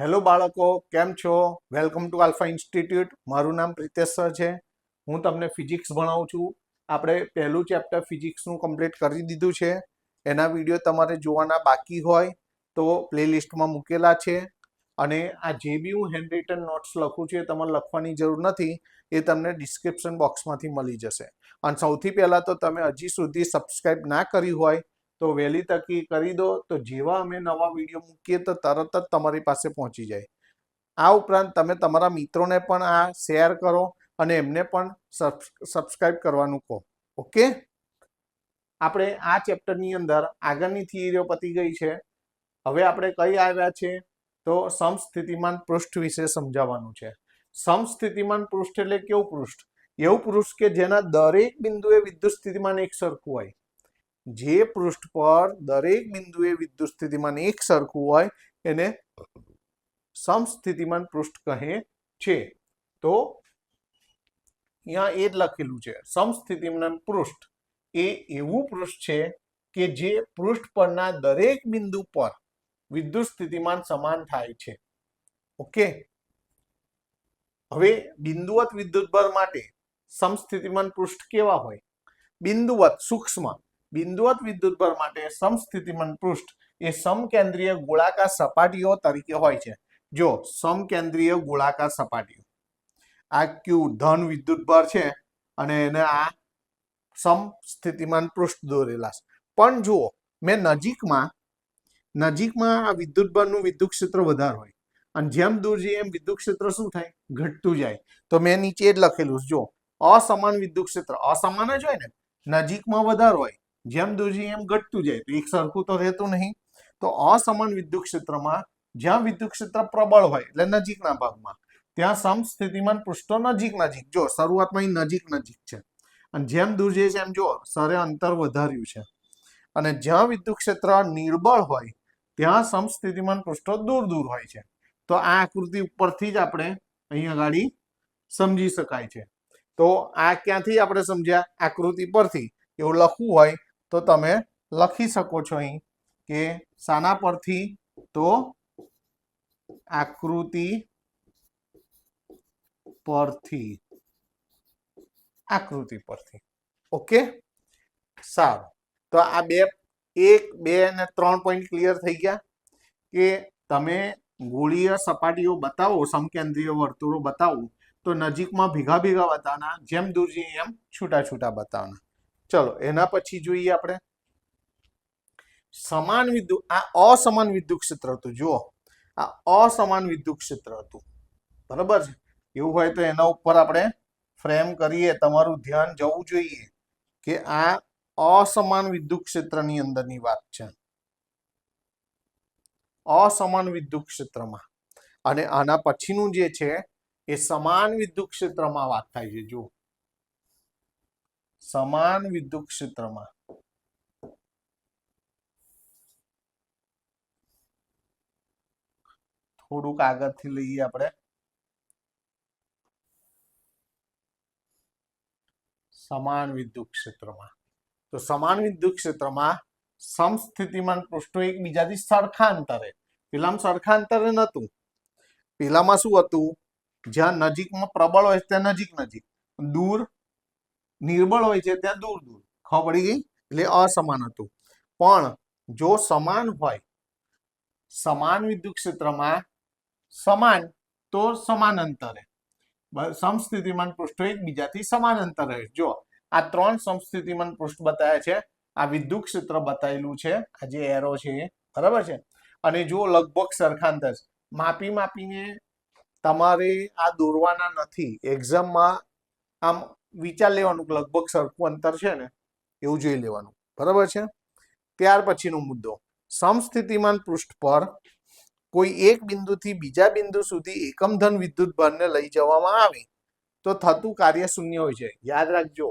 Hello બાળકો, કેમ છો? Welcome to Alpha Institute. મારું નામ પ્રિતેશ સર છે. હું તમને ફિઝિક્સ ભણાવું છું. આપણે પહેલું ચેપ્ટર ફિઝિક્સનું કમ્પ્લીટ કરી દીધું છે. એના વીડિયો તમારે જોવાના બાકી હોય તો પ્લેલિસ્ટમાં મૂકેલા છે. અને આ જે બી હું હેન્ડ રિટન નોટ્સ લખું છું એ તમારે લખવાની જરૂર નથી. એ તમને ડિસ્ક્રિપ્શન બોક્સમાંથી મળી જશે. અને સૌથી પહેલાં તો તમે હજી સુધી સબસ્ક્રાઈબ ના કરી હોય તો વહેલી તકી કરી દો. તો જેવા અમે નવા વીડિયો મૂકીએ તો તરત જ તમારી પાસે પહોંચી જાય. આ ઉપરાંત તમે તમારા મિત્રોને પણ આ શેર કરો અને એમને પણ સબસ્ક્રાઈબ કરવાનું કહો. ઓકે? આપણે આ ચેપ્ટરની અંદર આગળની થિયરીઓ પતી ગઈ છે. હવે આપણે કઈ આવ્યા છે? તો સમસ્થિતિમાન પૃષ્ઠ વિશે સમજાવવાનું છે. સમસ્થિતિમાન પૃષ્ઠ એટલે કેવું પૃષ્ઠ? એવું પૃષ્ઠ કે જેના દરેક બિંદુએ વિદ્યુત સ્થિતિમાન એક સરખું હોય. જે પૃષ્ઠ પર દરેક બિંદુએ વિદ્યુત સ્થિતિમાન એક સરખું હોય, એને સમસ્થિતિમાન પૃષ્ઠ કહે છે. તો અહીંયા એ જ લખેલું છે. સમસ્થિતિમાન પૃષ્ઠ એ એવું પૃષ્ઠ છે કે જે પૃષ્ઠ પરના દરેક બિંદુ પર વિદ્યુત સ્થિતિમાન સમાન થાય છે. ઓકે? હવે બિંદુવત વિદ્યુતભર માટે સમસ્થિતિમાન પૃષ્ઠ કેવા હોય? બિંદુવત સૂક્ષ્મ બિંદુવત વિદ્યુતભાર માટે સમસ્થિતિમાન પૃષ્ઠ એ સમકેન્દ્રીય ગોળાકાર સપાટીઓ તરીકે હોય છે. જો સમકેન્દ્રીય ગોળાકાર સપાટીઓ. આ ક્યુ ધન વિદ્યુતભાર છે અને એને આ સમસ્થિતિમાન પૃષ્ઠ દોરેલા છે. પણ જુઓ, મેં નજીકમાં નજીકમાં આ વિદ્યુતભારનું વિદ્યુત ક્ષેત્ર વધારે હોય. અને જેમ દૂર જઈએ એમ વિદ્યુત ક્ષેત્ર શું થાય? ઘટતું જાય. તો મેં નીચે જ લખેલું જો અસમાન વિદ્યુત ક્ષેત્ર અસમાન જ હોય ને? નજીકમાં વધારે હોય. જેમ દૂર એમ ઘટતું જાય, તો એક સરખું તો રહેતું નહીં. તો અસમાન વિદ્યુત ક્ષેત્રમાં, જ્યાં વિદ્યુત ક્ષેત્ર પ્રબળ હોય, એટલે નજીકના ભાગમાં, ત્યાં સમસ્થિતિમાન પૃષ્ઠો નજીક નજીક. જો, શરૂઆતમાં નજીક નજીક છે. અને જેમ દૂર જઈએ છે એમ જો, સરે અંતર વધાર્યું છે. અને જ્યાં વિદ્યુત ક્ષેત્ર નિર્બળ હોય, ત્યાં સમસ્થિતિમાન પૃષ્ઠો દૂર દૂર હોય છે. તો આ આકૃતિ ઉપરથી જ આપણે અહીંયા ગાડી સમજી શકાય છે. તો આ ક્યાંથી આપણે સમજ્યા? આકૃતિ પરથી. એવું લખવું હોય તો તમે લખી શકો છો અહીં કે શાના પરથી તો આકૃતિ પરથી. આકૃતિ પરથી. ઓકે? સારું. તો આ બે, એક, બે અને ત્રણ પોઈન્ટ ક્લિયર થઈ ગયા. કે તમે ગોળીય સપાટીઓ બતાવો, સમકેન્દ્રીય વર્તુળો બતાવો, તો નજીકમાં ભેગા ભેગા બતાવવાના જેમ દૂર જઈએ એમ છૂટા છૂટા બતાવવાના ચલો, એના પછી જોઈએ આપણે. સમાન વિદ્યુત, આ અસમાન વિદ્યુત ક્ષેત્ર હતું, જુઓ. આ અસમાન વિદ્યુત ક્ષેત્ર હતું. બરાબર છે? એવું હોય તો એના ઉપર આપણે ફ્રેમ કરીએ, તમારું ધ્યાન જવું જોઈએ કે આ અસમાન વિદ્યુત ક્ષેત્રની અંદરની વાત છે. અસમાન વિદ્યુત ક્ષેત્રમાં. અને આના પછીનું જે છે, એ સમાન વિદ્યુત ક્ષેત્રમાં વાત થાય છે જો સમાન વિદ્યુત ક્ષેત્રમાં. થોડુંક આગળથી લઈએ આપણે. સમાન વિદ્યુત ક્ષેત્રમાં. તો સમાન વિદ્યુત ક્ષેત્રમાં સમસ્થિતિમાન પૃષ્ઠો એકબીજાથી સરખા અંતરે પેલામાં સરખા અંતરે નહોતું. પેલામાં શું હતું? જ્યાં નજીકમાં પ્રબળ હોય ત્યાં નજીક નજીક દૂર નિર્બળ હોય છે ત્યાં દૂર દૂર. ખબર પડી ગઈ? એટલે અસમાન હતું. પણ જો સમાન હોય, સમાન વિદ્યુત ક્ષેત્રમાં સમાન, તો સમાન અંતરે સમસ્થિતિમાન પૃષ્ઠો એકબીજાથી સમાન અંતરે જો આ ત્રણ સમસ્થિતિમાન પૃષ્ઠ બતાવ્યા છે, આ વિદ્યુત ક્ષેત્ર બતાવેલું છે, આ જે એરો છે બરાબર છે? અને જો લગભગ સરખા અંતર છે. માપી માપીને તમારે આ દોરવાના નથી. એક્ઝામમાં આમ વિચાર લેવાનું કે લગભગ સરખું અંતર છે ને, એવું જોઈ લેવાનું. બરાબર છે? ત્યાર પછીનો મુદ્દો. સમસ્થિતિમાન પૃષ્ઠ પર કોઈ એક બિંદુથી બીજા બિંદુ સુધી એકમ ધન વિદ્યુત ભારને લઈ જવામાં આવે, તો થતું કાર્ય શૂન્ય હોય છે. યાદ રાખજો,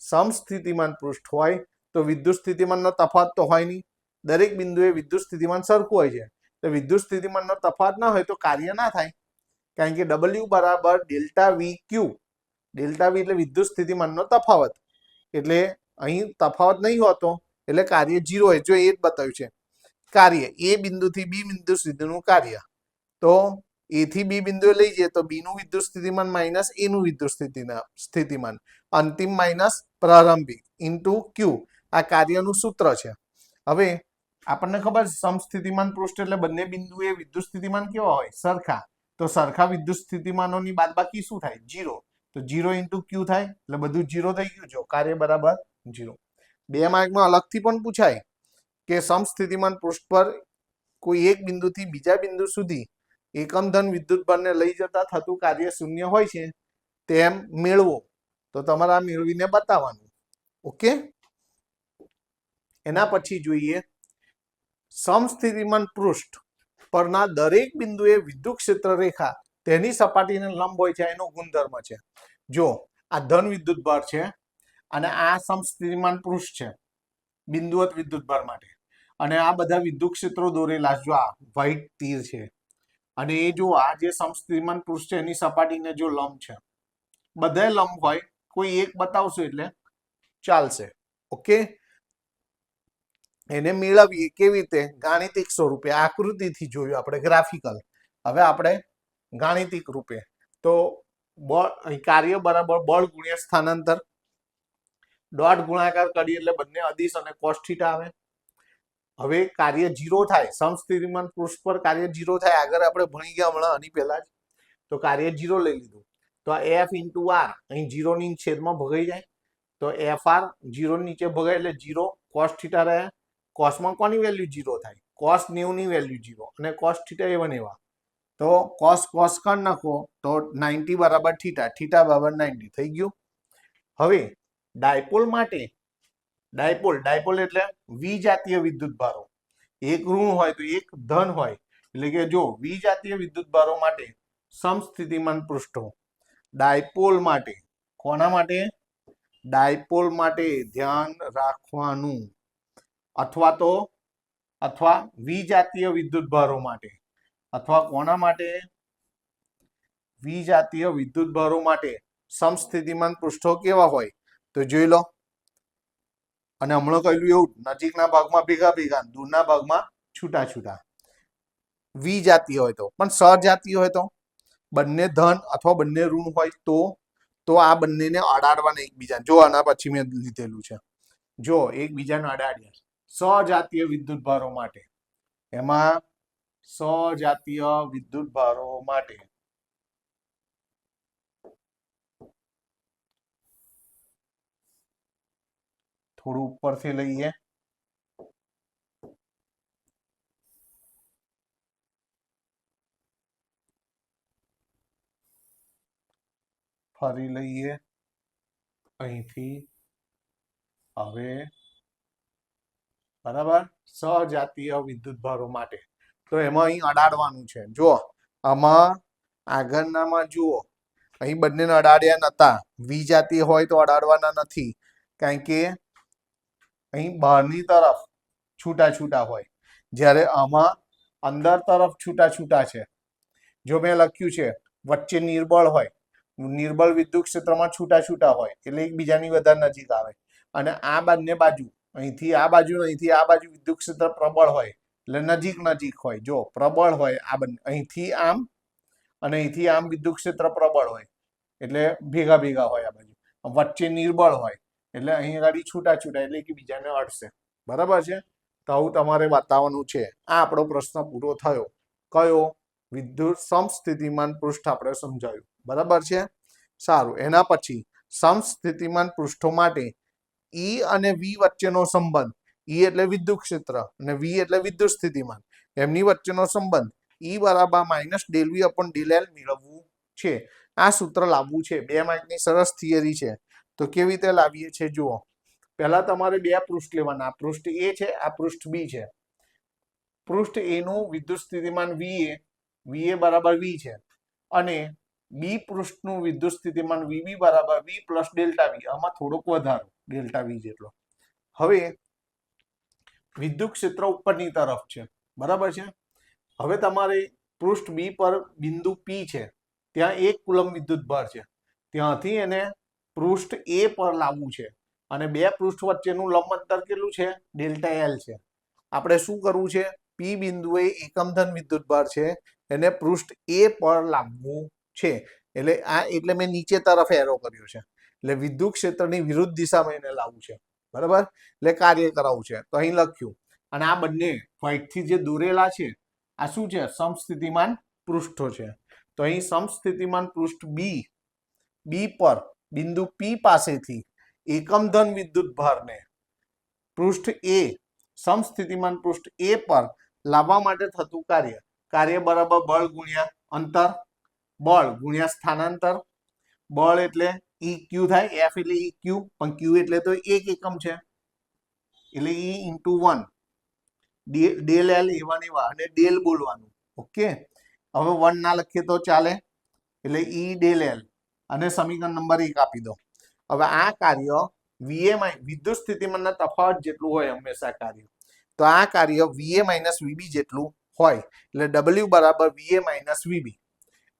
સમસ્થિતિમાન પૃષ્ઠ હોય તો વિદ્યુત સ્થિતિમાનનો તફાવત તો હોય નહીં. દરેક બિંદુએ વિદ્યુત સ્થિતિમાન સરખું હોય છે. તો વિદ્યુત સ્થિતિમાનનો તફાવત ના હોય તો કાર્ય ના થાય. કારણ કે ડબલ્યુ બરાબર delta V Q delta V એટલે વિદ્યુત સ્થિતિમાનનો તફાવત. એટલે અહીં તફાવત નહીં હોતો, એટલે કાર્ય જીરો હોય. જો એ જ બતાવ્યું છે. કાર્ય, એ બિંદુથી બી બિંદુ સુધીનું કાર્ય. તો એ થી બી બિંદુએ લઈ જઈએ તો બી નું વિદ્યુત સ્થિતિમાન માઇનસ એ નું વિદ્યુત સ્થિતિના, સ્થિતિમાન. અંતિમ માઇનસ પ્રારંભિક ઇન્ટુ ક્યુ આ કાર્યનું સૂત્ર છે. હવે આપણને ખબર સમસ્થિતિમાન પૃષ્ઠ એટલે બંને બિંદુએ વિદ્યુત સ્થિતિમાન કેવા હોય? સરખા. તો સરખા વિદ્યુત સ્થિતિમાનોની બાદબાકી શું થાય? જીરો તો જીરો ઇન્ટુ ક્યુ થાય, એટલે બધું જીરો થઈ ગયું. જો કાર્ય બરાબર જીરો. બે માર્કમાં અલગથી પણ પૂછાય કે સમસ્થિતિમાન પૃષ્ઠ પર કોઈ એક બિંદુથી બીજા બિંદુ સુધી એકમ ધન વિદ્યુત ભારને લઈ જતા થતું કાર્ય શૂન્ય હોય છે, તેમ મેળવો. તો તમારે આ મેળવીને બતાવવાનું. ઓકે? એના પછી જોઈએ સમસ્થિતિમાન પૃષ્ઠ પરના દરેક બિંદુએ વિદ્યુત ક્ષેત્ર રેખા તેની સપાટીને લંબ હોય છે, એનો ગુણધર્મ છે. જો આ ધન વિદ્યુત ભાર છે અને આ સમસ્થિતિમાન પૃષ્ઠ છે, બિંદુવત વિદ્યુત ભાર માટે. અને આ બધા વિદ્યુત ક્ષેત્રો દોરેલા જો આ વ્હાઇટ તીર છે. અને એ જો આ જે સમસ્થિતિમાન પૃષ્ઠ છે, એની સપાટીને જો લંબ છે. બધા લંબ હોય, કોઈ એક બતાવશો એટલે ચાલશે. ઓકે? એને મેળવીએ કેવી રીતે? ગાણિતિક સ્વરૂપે, આકૃતિથી જોયું, આપણે ગ્રાફિકલ હવે આપણે ગાણિતિક રૂપે. તો બળ કાર્ય બરાબર બળ ગુણ્યા સ્થાનાંતર. ડોટ ગુણાકાર કરીએ એટલે બંને અદિશ અને થીટા આવે. હવે કાર્ય જીરો થાય, સમસ્થિતિમાન પૃષ્ઠ પર કાર્ય જીરો થાય, આગળ આપણે ભણી ગયા હમણાં આની પહેલા જ. તો કાર્ય જીરો લઈ લીધું. તો આ એફ ઇન્ટુ આર અહીં જીરોની છેદમાં ભગાઈ જાય. તો એફ આર જીરો નીચે ભગાય એટલે જીરો કોસ થીટા રહે. કોસમાં કોની વેલ્યુ જીરો થાય? કોસ નેવની વેલ્યુ જીરો અને કોસ થીટા એવન એવા. તો કોસ કોસ કર નાખો તો નાઇન્ટી બરાબર થીટા થીટા બરાબર નાઇન્ટી થઈ ગયું. હવે ડાયપોલ માટે, ડાયપોલ ડાયપોલ એટલે વિજાતીય વિદ્યુત ભારો. એક ઋણ હોય તો એક ધન હોય. એટલે કે જો વિજાતીય વિદ્યુત ભારો માટે સમસ્થિતિમાન પૃષ્ઠો. ડાયપોલ માટે, કોના માટે? ડાયપોલ માટે ધ્યાન રાખવાનું. અથવા તો, અથવા વિજાતીય વિદ્યુત ભારો માટે. અથવા કોના માટે? વિજાતીય વિદ્યુત ભારો માટે સમસ્થિતિમાન પૃષ્ઠો કેવા હોય? તો જોઈ લો. અને હમણાં કહ્યું એવું, નજીકના ભાગમાં ભેગા ભેગા, દૂરના ભાગમાં છૂટા છૂટા. વિજાતીય હોય તો. પણ સજાતીય હોય તો? બંને ધન અથવા બંને ઋણ હોય તો? તો આ બંનેને અડાડવાના એકબીજા. જો આના પછી મેં લીધેલું છે. જો, એકબીજાને અડાડ્યા સજાતીય વિદ્યુત ભારો માટે. એમાં સજાતીય વિદ્યુત ભારો માટે થોડું ઉપરથી લઈએ ફરી લઈએ અહીંથી હવે બરાબર સજાતીય વિદ્યુત ભારો માટે તો એમાં અહીં અડાડવાનું છે. જુઓ, આમાં આગળનામાં જુઓ, અહીં બંનેને અડાડ્યા નતા. વિજાતીય હોય તો અડાડવાના નથી. કારણ કે અહીં બહારની તરફ છૂટા છૂટા હોય. જ્યારે આમાં અંદર તરફ છૂટા છૂટા છે. જો મેં લખ્યું છે, વચ્ચે નિર્બળ હોય. નિર્બળ વિદ્યુત ક્ષેત્રમાં છૂટા છૂટા હોય, એટલે એકબીજાની વધારે નજીક આવે. અને આ બંને બાજુ, અહીંથી આ બાજુ, અહીંથી આ બાજુ વિદ્યુત ક્ષેત્ર પ્રબળ હોય. એટલે નજીક નજીક હોય. જો પ્રબળ હોય આ બંને. અહીંથી આમ અને અહીંથી આમ વિદ્યુત ક્ષેત્ર પ્રબળ હોય. એટલે ભેગા ભેગા હોય આ બાજુ. વચ્ચે નિર્બળ હોય. એટલે અહીં આગળ છૂટા છૂટા એટલે એકબીજાને અડશે બરાબર છે? તો આવું તમારે બતાવવાનું છે. આ આપણો પ્રશ્ન પૂરો થયો. કયો? વિદ્યુત સમસ્થિતિમાન પૃષ્ઠ આપણે સમજાયું. બરાબર છે? સારું. એના પછી સમસ્થિતિમાન પૃષ્ઠો માટે ઈ અને વી વચ્ચેનો સંબંધ. ઈ એટલે વિદ્યુત ક્ષેત્ર અને વી એટલે વિદ્યુત સ્થિતિમાન. એમની વચ્ચેનો સંબંધ ઈ બરાબર minus del V upon del L મેળવવું છે. આ સૂત્ર લાવવું છે. બે માર્કની સરસ થિયરી છે. તો કેવી રીતે લાવીએ છીએ? જુઓ. પહેલા તમારે બે પૃષ્ઠ લેવાના. પૃષ્ઠ એ છે, આ પૃષ્ઠ બી છે. પૃષ્ઠ એ નું વિદ્યુત સ્થિતિમાન વી એ વી એ બરાબર વી છે. અને બી પૃષ્ઠનું વિદ્યુત સ્થિતિમાન વીબી બરાબર વી પ્લસ ડેલ્ટા વી આમાં થોડોક વધારો. ડેલ્ટા વી જેટલો. હવે વિદ્યુત ક્ષેત્ર ઉપરની તરફ છે. બરાબર છે? હવે તમારે પૃષ્ઠ બી પર બિંદુ પી છે. ત્યાં એક કુલમ વિદ્યુત ભાર છે. ત્યાંથી એને પૃષ્ઠ એ પર લાવવું છે. અને બે પૃષ્ઠ વચ્ચેનું લંબ અંતર કેટલું છે? ડેલ્ટા એલ છે. આપણે શું કરવું છે? પી બિંદુએ એકમ ધન વિદ્યુત ભાર છે. એને પૃષ્ઠ એ પર લાવવું છે. એટલે આ, એટલે મેં નીચે તરફ એરો કર્યો છે. એટલે વિદ્યુત ક્ષેત્રની વિરુદ્ધ દિશામાં એને લાવવું છે. બરાબર? એટલે કાર્ય કરાવવું છે. તો અહીં લખ્યું. અને આ બંને વ્હાઇટથી જે દોરેલા છે, આ શું છે? સમસ્થિતિમાન પૃષ્ઠો છે. તો અહીં સમસ્થિતિમાન પૃષ્ઠ બી બી પર બિંદુ પી પાસેથી એકમ ધન વિદ્યુત ભારને પૃષ્ઠ એ સમસ્થિતિમાન પૃષ્ઠ એ પર લાવવા માટે થતું કાર્ય. કાર્ય બરાબર બળ ગુણ્યા અંતર, બળ ગુણ્યા સ્થાનાંતર. બળ એટલે ઈ ક્યુ થાય એફ એટલે ઈ ક્યુ પણ ક્યુ એટલે તો એક એકમ છે. એટલે E into one del L એવા ને એવા, અને ડેલ બોલવાનું. ઓકે? હવે વન ના લખીએ તો ચાલે. એટલે ઈ ડેલ એલ અને સમીકરણ નંબર એક આપી દો. હવે આ કાર્ય વીએમાં વિદ્યુત સ્થિતિમાનના તફાવત જેટલું હોય હંમેશા કાર્ય. તો આ કાર્ય વીએ માઇનસ વીબી જેટલું હોય. એટલે ડબલ્યુ બરાબર વીએ માઇનસ વીબી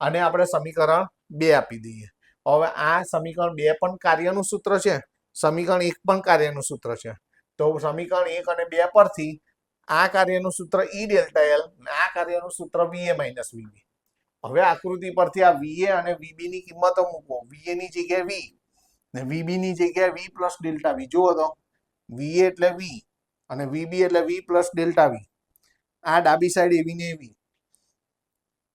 અને આપણે સમીકરણ બે આપી દઈએ. હવે આ સમીકરણ બે પણ કાર્યનું સૂત્ર છે. સમીકરણ એક પણ કાર્યનું સૂત્ર છે. તો સમીકરણ એક અને બે પરથી આ કાર્યનું સૂત્ર ઈ ડેલ્ટા એલ આ કાર્યનું સૂત્ર વીએ માઇનસ વીબી હવે આકૃતિ પરથી આ વીએ અને વીબી ની કિંમતો મૂકો વીએ ની જગ્યાએ વી ને વીબી ની જગ્યાએ વી પ્લસ ડેલ્ટા વી જુઓ તો વીએ એટલે વી અને વીબી એટલે વી પ્લસ ડેલ્ટા વી આ ડાબી સાઈડ એવી ને એવી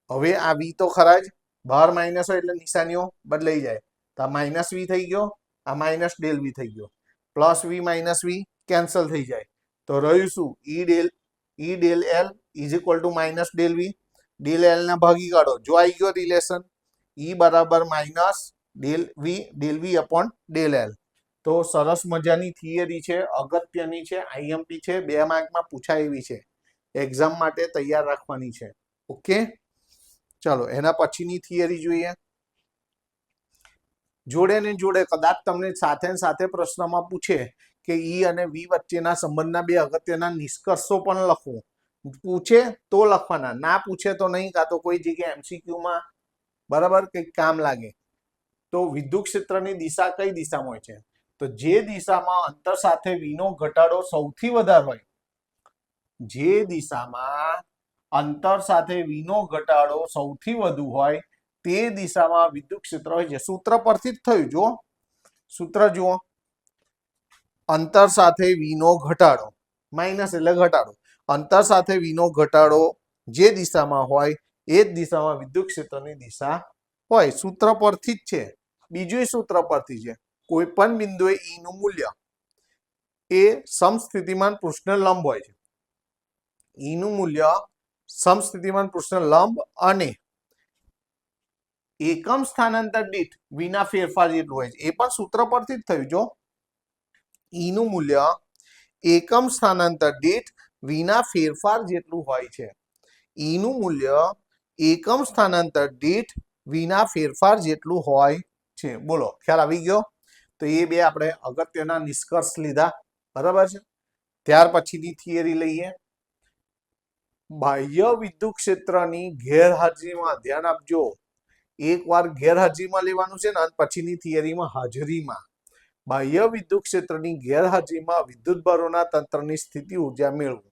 હવે આ વી તો ખરા જ બહાર માઇનસ હોય એટલે નિશાનીઓ બદલાઈ જાય. તો આ માઇનસ વી થઈ ગયો, આ માઇનસ ડેલ વી થઈ ગયો. Plus V minus V cancel થઈ જાય. તો રહ્યું શું? E del E del L is equal to minus del V del L ને ભાગી કાઢો. જો આવી ગયો રિલેશન ઈ બરાબર minus del V del V upon del L તો સરસ મજાની થિયરી છે, અગત્યની છે આઈએમપી છે, બે માર્કમાં પૂછાય એવી છે. એક્ઝામ માટે તૈયાર રાખવાની છે. ઓકે ચલો, એના પછીની થિયરી જોઈએ. જોડે ને જોડે કદાચ તમને સાથે સાથે પ્રશ્નમાં પૂછે કે ઈ અને વી વચ્ચેના સંબંધના બે અગત્યના નિષ્કર્ષો પણ લખો. પૂછે તો લખવાના, ના પૂછે તો નહીં, કાં તો કોઈ જગ્યાએ એમસીક્યુમાં બરાબર? કંઈક કામ લાગે. તો વિદ્યુત ક્ષેત્રની દિશા કઈ દિશામાં હોય છે? તો જે દિશામાં અંતર સાથે વીનો ઘટાડો સૌથી વધારે હોય, જે દિશામાં અંતર સાથે વીનો ઘટાડો સૌથી વધુ હોય તે દિશામાં વિદ્યુત ક્ષેત્ર હોય છે. સૂત્ર પરથી જ થયું, જુઓ. સૂત્ર જુઓ. અંતર સાથે વીનો ઘટાડો માઇનસ એટલે ઘટાડો. અંતર સાથે વીનો ઘટાડો જે દિશામાં હોય, એ જ દિશામાં વિદ્યુત ક્ષેત્રની દિશા હોય. સૂત્ર પરથી જ છે. બીજું સૂત્ર પરથી છે. કોઈ પણ બિંદુએ ઈ નું મૂલ્ય એ સમસ્થિતિમાન પૃષ્ઠ લંબ હોય છે. ઈ નું મૂલ્ય સમસ્થિતિમાન પૃષ્ઠને લંબ અને એકમ સ્થાનાંતર દીઠ વિના ફેરફાર જેટલું હોય છે. એ પણ સૂત્ર પરથી જ થયું, જો. ઈનું મૂલ્ય એકમ સ્થાનાંતર દીઠ વિના ફેરફાર જેટલું હોય છે. ઈનું મૂલ્ય એકમ સ્થાનાંતર દીઠ વિના ફેરફાર જેટલું હોય છે. બોલો, ખ્યાલ આવી ગયો? તો એ બે આપણે અગત્યના નિષ્કર્ષ લીધા. બરાબર છે? ત્યાર પછીની થિયરી લઈએ. બાહ્ય વિદ્યુત ક્ષેત્રની ગેરહાજરીમાં ધ્યાન આપજો. એકવાર ગેરહાજરીમાં લેવાનું છે ને પછીની થિયરીમાં હાજરીમાં. બાહ્ય વિદ્યુત ક્ષેત્રની ગેરહાજરીમાં વિદ્યુત ભારોના તંત્રની સ્થિતિ ઊર્જા મેળવો.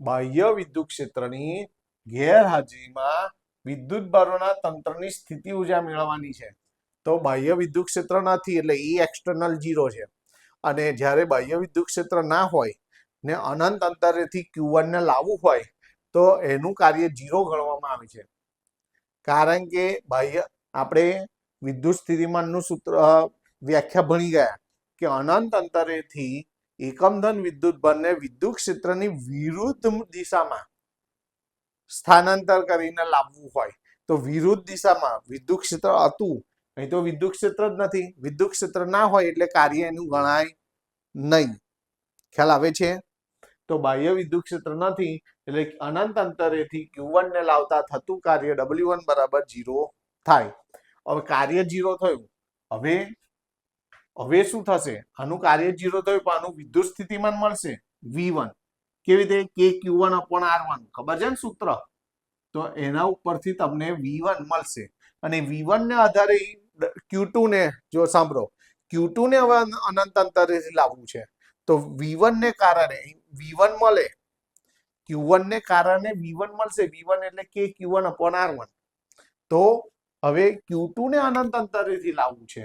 બાહ્ય વિદ્યુત ક્ષેત્રની ગેરહાજરીમાં વિદ્યુત ભારોના તંત્રની સ્થિતિ ઊર્જા મેળવવાની છે. તો બાહ્ય વિદ્યુત ક્ષેત્ર નથી, એટલે એ એક્સટર્નલ જીરો છે. અને જ્યારે બાહ્ય વિદ્યુત ક્ષેત્ર ના હોય ને અનંત અંતરેથી Q1 ને લાવવું હોય, તો એનું કાર્ય જીરો ગણવામાં આવે છે. કારણ કે બાહ્ય આપણે વિદ્યુત સ્થિતિમાનનું સૂત્ર વ્યાખ્યા ભણી ગયા કે અનંત અંતરેથી એકમધન વિદ્યુત ભરને વિદ્યુત ક્ષેત્રની વિરુદ્ધ દિશામાં સ્થાનાંતર કરીને લાવવું હોય, તો વિરુદ્ધ દિશામાં વિદ્યુત ક્ષેત્ર હતું અહીં તો વિદ્યુત ક્ષેત્ર જ નથી. વિદ્યુત ક્ષેત્ર ના હોય એટલે કાર્ય એનું ગણાય નહીં. ખ્યાલ આવે છે? તો બાહ્ય વિદ્યુત ક્ષેત્ર નથી, એટલે અનંત અંતરેથી Q1 ને લાવતા થતું કાર્ય W1 બરાબર જીરો થાય. હવે કાર્ય જીરો થયું. હવે હવે શું થશે? આનું કાર્ય જીરો થયું પણ આનું વિદ્યુત સ્થિતિમાન મળશે V1 કેવી રીતે? કે Q1 અપોન R1 ખબર છે ને સૂત્ર? તો એના ઉપરથી તમને વી વન મળશે. અને વી વન ને આધારે Q2 ને, જો સાંભળો Q2 ને હવે અનંત અંતરેથી લાવવું છે. તો V1 ને કારણે V1 મળે ક્યુ વન ને કારણે વી વન મળશે. વી વન એટલે કે Q one upon R one તો હવે ક્યુ ટુ ને અનંત અંતરેથી લાવવું છે.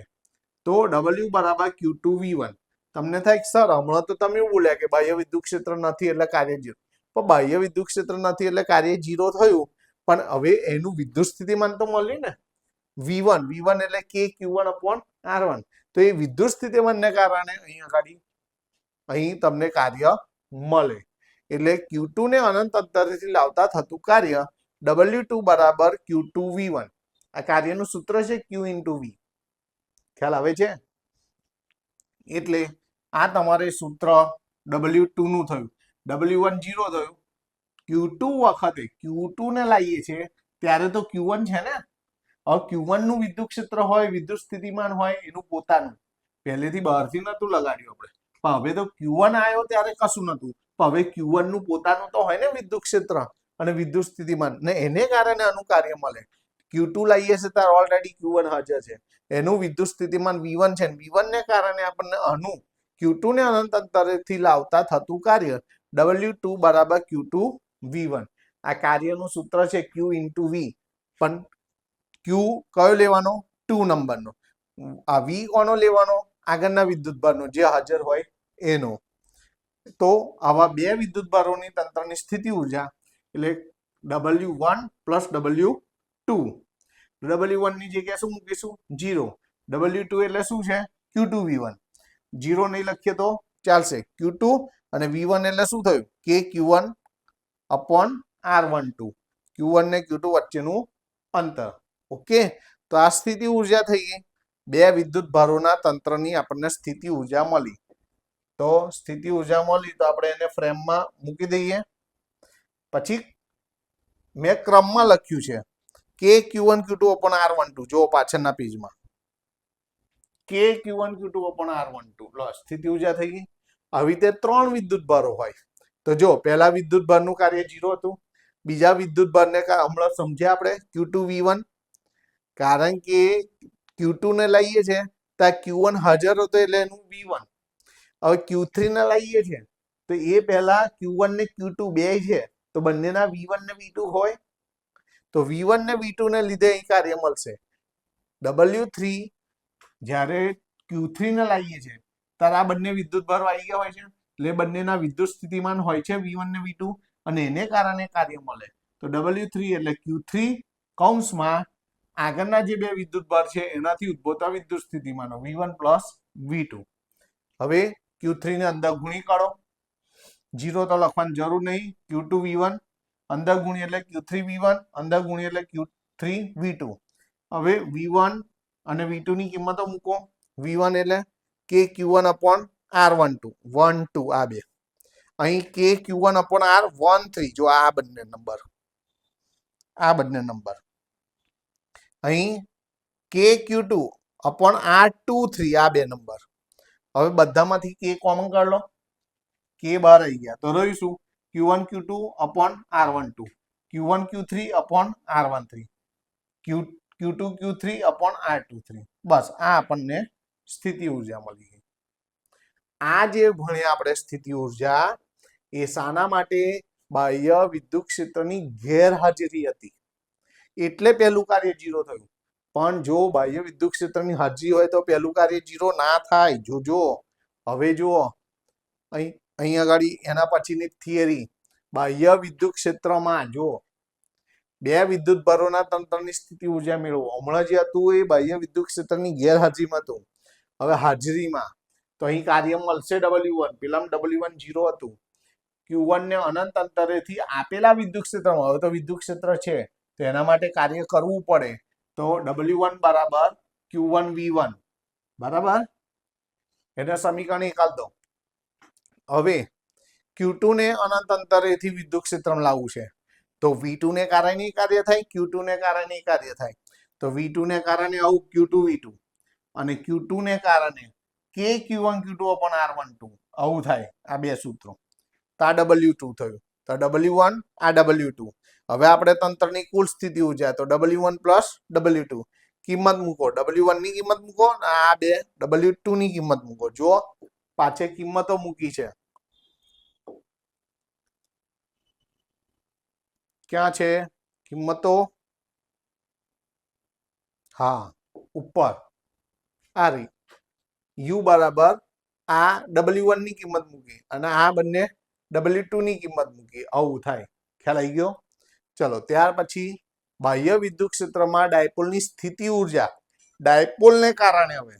તો ડબલ્યુ બરાબર ક્યુ ટુ વી વન તમને થાય સર, હમણાં તો તમે એવું બોલ્યા કે બાહ્ય વિદ્યુત ક્ષેત્ર નથી એટલે કાર્ય જીરો પણ બાહ્ય વિદ્યુત ક્ષેત્ર નથી એટલે કાર્ય જીરો થયું. પણ હવે એનું વિદ્યુત સ્થિતિમાન તો મળ્યું ને. વી વન વી વન એટલે કે Q one upon R one તો એ વિદ્યુત સ્થિતિમાનને કારણે અહીં આગળ, અહીં તમને કાર્ય મળે. એટલે ક્યુ ટુ ને અનંત અંતરથી લાવતા થતું કાર્ય ડબલ્યુ ટુ બરાબર ક્યુ ટુ વી વન આ કાર્યનું સૂત્ર છે ક્યુ ઇન્ટુ વી ખ્યાલ આવે છે? એટલે આ તમારે સૂત્ર ડબલ્યુ ટુ નું થયું. ડબલ્યુ વન જીરો થયું. ક્યુ ટુ વખતે ક્યુ ટુ ને લાવીએ છીએ, ત્યારે તો ક્યુ વન છે ને? હવે ક્યુ વનનું વિદ્યુત ક્ષેત્ર હોય, વિદ્યુત સ્થિતિમાન હોય, એનું પોતાનું. પહેલેથી બહારથી નતું લગાડ્યું આપણે. પણ હવે તો ક્યુ વન આવ્યો ત્યારે કશું નતું પણ હવે ક્યુ વનનું પોતાનું તો હોય ને વિદ્યુત ક્ષેત્ર અને વિદ્યુત સ્થિતિમાન. ને એને કારણે આનું કાર્ય મળે. ક્યુ ટુ લાવીએ છીએ ત્યારે ઓલરેડી ક્યુ હાજર છે. એનું વિદ્યુત સ્થિતિમાન વી છે. વી ને કારણે આપણને અનુ ક્યુ ટુ ને અનંત અંતરેથી લાવતા થતું કાર્ય ડબલ્યુ ટુ બરાબર ક્યુ ટુ વી આ કાર્યનું સૂત્ર છે ક્યુ ઇન્ટુ વી પણ ક્યુ કયો લેવાનો? ટુ નંબરનો આ વી કોનો લેવાનો? આગળના વિદ્યુતભારનો જે હાજર હોય એનો. તો આવા બે વિદ્યુતભારોની તંત્રની સ્થિતિ ઊર્જા એટલે W one plus W two W વનની જગ્યાએ શું મૂકીશું? જીરો ડબલ્યુ ટુ એટલે શું છે? Q two V one zero નહીં લખીએ તો ચાલશે. ક્યુ ટુ અને વી વન એટલે શું થયું? K Q one upon R one two Q one ને ક્યુ ટુ વચ્ચેનું અંતર. ઓકે તો આ સ્થિતિ ઊર્જા થઈ ગઈ. બે વિદ્યુત ભારોના તંત્રની આપણને સ્થિતિ ઊર્જા મળી. તો સ્થિતિ ઊર્જા મળી તો આપણે એને ફ્રેમમાં મૂકી દઈએ. પછી મેં ક્રમમાં લખ્યું છે. K Q one Q two upon R one two જો પાછળના પેજમાં. K Q one Q two upon R one two સ્થિતિ ઊર્જા થઈ ગઈ. આવી રીતે ત્રણ વિદ્યુત ભારો હોય. તો જો, પહેલા વિદ્યુત ભારનું કાર્ય જીરો હતું. બીજા વિદ્યુત ભારને હમણાં સમજ્યા આપણે. ક્યુ ટુ વી વન કારણ કે ક્યુ ને લઈએ છે ત્યાં ક્યુ વન હાજર હતો એટલે એનું વી હવે ક્યુ ને લઈએ છે, તો એ પહેલા ક્યુ ને ક્યુ બે છે, તો બંનેના વી ને વી હોય. તો વી ને વી ને લીધે અહીં કાર્ય મળશે. ડબલ્યુ થ્રી જ્યારે ક્યુ થ્રી ને લાવીએ છીએ ત્યારે આ બંને વિદ્યુત ભારો આવી ગયા હોય છે, એટલે બંનેના વિદ્યુત સ્થિતિમાન હોય છે વી વન ને વી ટુ અને એને કારણે કાર્ય મળે. તો ડબલ્યુ થ્રી એટલે ક્યુ થ્રી કૌંસમાં આગળના જે બે વિદ્યુત ભાર છે, એનાથી ઉદ્ભવતા વિદ્યુત સ્થિતિમાનો V one plus V two હવે ક્યુ થ્રી ને અંદર ગુણી કાઢો. જીરો તો લખવાની જરૂર નહીં. ક્યુ ટુ વી વન અંદર ગુણી એટલે ક્યુ થ્રી વી વન અંદર ગુણી એટલે ક્યુ થ્રી વી ટુ હવે વી વન અને વી ટુ ની કિંમતો મૂકો. વી વન એટલે કે Q one upon R one two one two આ બે. અહીં K Q one upon R one three જો આ બંને નંબર આ બંને નંબર અહીં K Q two upon R two three આ બે નંબર હવે બધામાંથી કે કોમન કાઢ લો. કે બહાર આવી ગયા. તો રહ્યું શું Q one Q two upon R one two Q one Q three upon R one three Q Q two Q three upon R two three બસ, આ આપણને સ્થિતિ ઊર્જા મળી ગઈ. આ જે ભણ્યા આપણે સ્થિતિ ઊર્જા, એ શાના માટે બાહ્ય વિદ્યુત ક્ષેત્રની ગેરહાજરી હતી. એટલે પહેલું કાર્ય જીરો થયું. પણ જો બાહ્ય વિદ્યુત ક્ષેત્રની હાજરી હોય તો પહેલું કાર્ય જીરો ના થાય. જોજો હવે જુઓ. અહીં અહીં આગળ એના પછીની થિયરી બાહ્ય વિદ્યુત ક્ષેત્રમાં જો બે વિદ્યુત ભારોના તંત્રની સ્થિતિ ઊર્જા મેળવો. હમણાં જે હતું એ બાહ્ય વિદ્યુત ક્ષેત્રની ગેરહાજરીમાં હતું. હવે હાજરીમાં. તો અહીં કાર્ય મળશે ડબલ્યુ વન પેલામાં ડબલ્યુ વન જીરો હતું. ક્યુ વન ને અનંત અંતરેથી આપેલા વિદ્યુત ક્ષેત્રમાં. હવે તો વિદ્યુત ક્ષેત્ર છે. તો એના માટે કાર્ય કરવું પડે તો ડબલ્યુ વન બરાબર ક્યુ વન વી વન બરાબર? એને સમીકરણ એકાલ દો. હવે ક્યુ ટુ ને અનંત અંતરેથી વિદ્યુત ક્ષેત્રમાં લાવવું છે. તો વી ટુ ને કારણે કાર્ય થાય ક્યુ ટુ ને કારણે કાર્ય થાય. તો વી ટુ ને કારણે આવું ક્યુ ટુ વી ટુ અને ક્યુ ટુ ને કારણે K Q one Q two upon R one two આવું થાય, આ બે સૂત્રો. તો આ ડબલ્યુ ટુ થયું. તો ડબલ્યુ વન આ ડબલ્યુ ટુ હવે આપણે તંત્રની કુલ સ્થિતિ ઉજાય તો W one plus W two કિંમત મૂકો. ડબલ્યુ વનની કિંમત મૂકો આ બે ડબલ્યુ ટુ ની કિંમત મૂકો. જો પાછે કિંમતો મૂકી છે. ક્યાં છે? કિંમતો? હા, ઉપર. આ રહી. યુ બરાબર આ ડબલ્યુ વનની કિંમત મૂકી અને આ બંને ડબલ્યુ ટુ ની કિંમત મૂકી. આવું થાય. ખ્યાલ આવી ગયો? ચલો, ત્યાર પછી બાહ્ય વિદ્યુત ક્ષેત્રમાં ડાયપોલની સ્થિતિ ઊર્જા, ડાયપોલને કારણે હવે.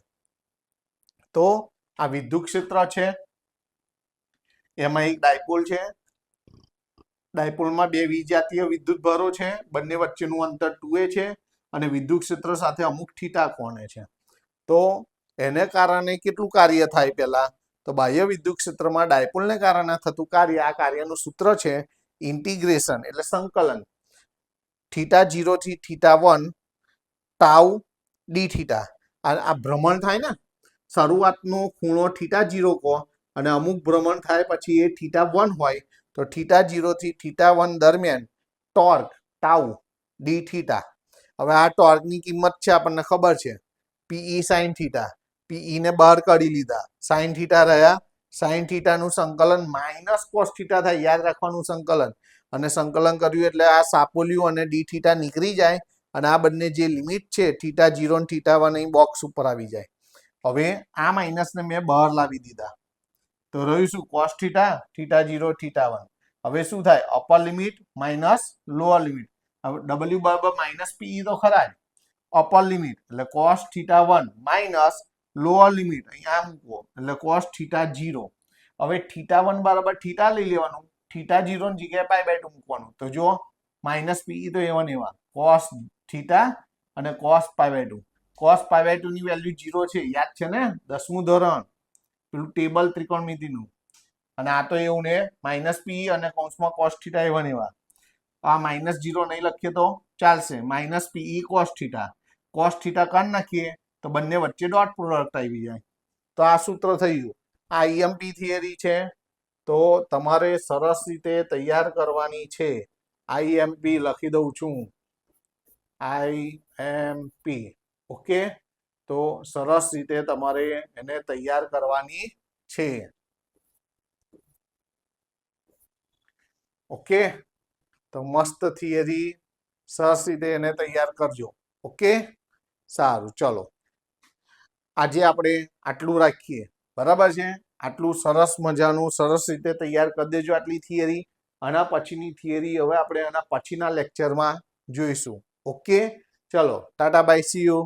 તો આ વિદ્યુત ક્ષેત્ર છે, એમાં એક ડાયપોલ છે, ડાયપોલમાં બે વિજાતીય વિદ્યુત ભારો છે, બંને વચ્ચેનું અંતર ટુ છે અને વિદ્યુત ક્ષેત્ર સાથે અમુક થીટા કોણે છે. તો એને કારણે કેટલું કાર્ય થાય પહેલા? તો બાહ્ય વિદ્યુત ક્ષેત્રમાં ડાયપોલને કારણે થતું કાર્ય, આ કાર્યનું સૂત્ર છે, ઇન્ટિગ્રેશન એટલે સંકલન. Theta જીરોથી theta one tau D theta. આ ભ્રમણ થાય ને? શરૂઆતનો ખૂણો થીટા જીરો કહો અને અમુક ભ્રમણ થાય પછી એ થીટા વન હોય. તો થીટા જીરોથી થીટા વન દરમિયાન ટોર્ક ટાઉ ડી થીટા. હવે આ ટોર્કની કિંમત છે આપણને ખબર છે. PE sine theta. પીઈ ને બહાર કાઢી લીધા. સાઇન થીટા રહ્યા. સાઇન થીટાનું સંકલન માઇનસ કોસ થીટા થાય. યાદ રાખવાનું સંકલન. અને સંકલન કર્યું એટલે આ સાપોલિયું અને ડી થીટા નીકળી જાય અને આ બંને જે લિમિટ છે થીટા જીરો થીટા વન અહીં બોક્સ ઉપર આવી જાય. હવે આ માઇનસને મેં બહાર લાવી દીધા. તો રહ્યું શું? Cos theta theta zero, theta one. હવે શું થાય? Upper limit minus lower limit હવે ડબલ્યુ બરાબર માઇનસ પીઈ તો ખરા જ. અપર લિમિટ એટલે cos theta one minus lower limit અહીંયા મૂકવો. એટલે કોસ થીટા જીરો. હવે થીટા વન બરાબર થીટા લઈ લેવાનું. થીટા જીરો ની જગ્યાએ પાઈ બાય ટુ મૂકવાનું. તો જો માઇનસ પીઈ તો એવા ને એવા. કોસ થીટા અને cos pi by two cos pi by two ની વેલ્યુ જીરો છે, યાદ છે ને? દસમું ધોરણ. પેલું ટેબલ ત્રિકોણમિતિનું. અને આ તો એવું ને, માઇનસ પી અને કૌંસમાં કોસ થીટા એવા. ને એવા આ માઇનસ જીરો નહીં લખીએ તો ચાલશે. Minus PE cos theta. Cos theta કાઢ નાખીએ તો બંને વચ્ચે ડોટ પ્રોડક્ટ આવી જાય. તો આ સૂત્ર થઈ ગયું. આ ઈએમપી થિયરી છે. તો તમારે સરસ રીતે તૈયાર કરવાની છે. આઈએમપી લખી દઉં છું. IMP okay? તો સરસ રીતે તમારે એને તૈયાર કરવાની છે. ઓકે? તો મસ્ત થિયરી. સરસ રીતે એને તૈયાર કરજો. ઓકે? સારું, ચલો. આજે આપણે આટલું રાખીએ. બરાબર છે? આટલું સરસ મજાનું, સરસ રીતે તૈયાર કરી દેજો આટલી થિયરી આના પછીની થિયરી હવે આપણે આના પછીના લેક્ચરમાં જોઈશું. ઓકે ચલો, ટાટા બાય સી યુ